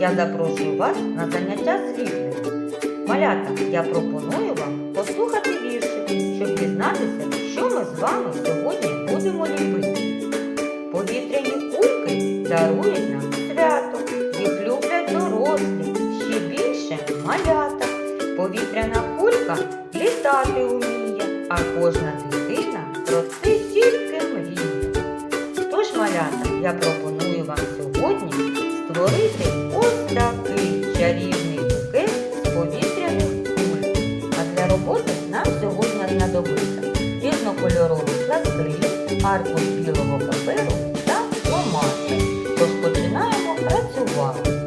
я запрошую вас на заняття світлим. Малята, я пропоную вам послухати вірші, щоб дізнатися, що ми з вами сьогодні будемо ліпити. Повітряні кульки дарують нам свято, їх люблять дорослі, ще більше малята. Повітряна кулька літати уміє, а кожна дитина про це тільки мріє. Тож, малята, я пропоную знадобиться різнокольоровий пластилін, аркуш білого паперу та ломати. Розпочинаємо працювати.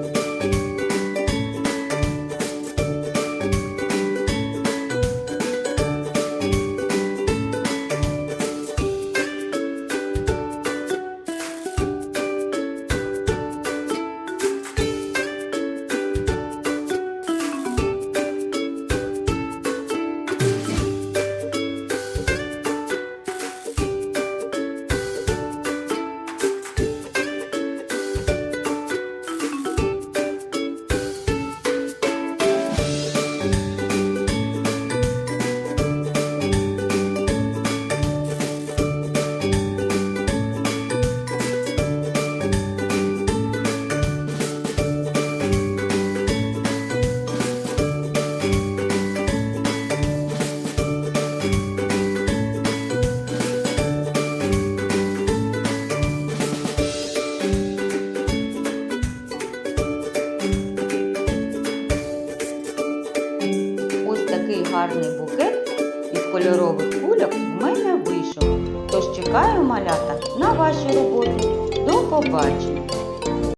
Гарний букет із кольорових кульок в мене вийшов. Тож чекаю малята на ваші роботи. До побачення!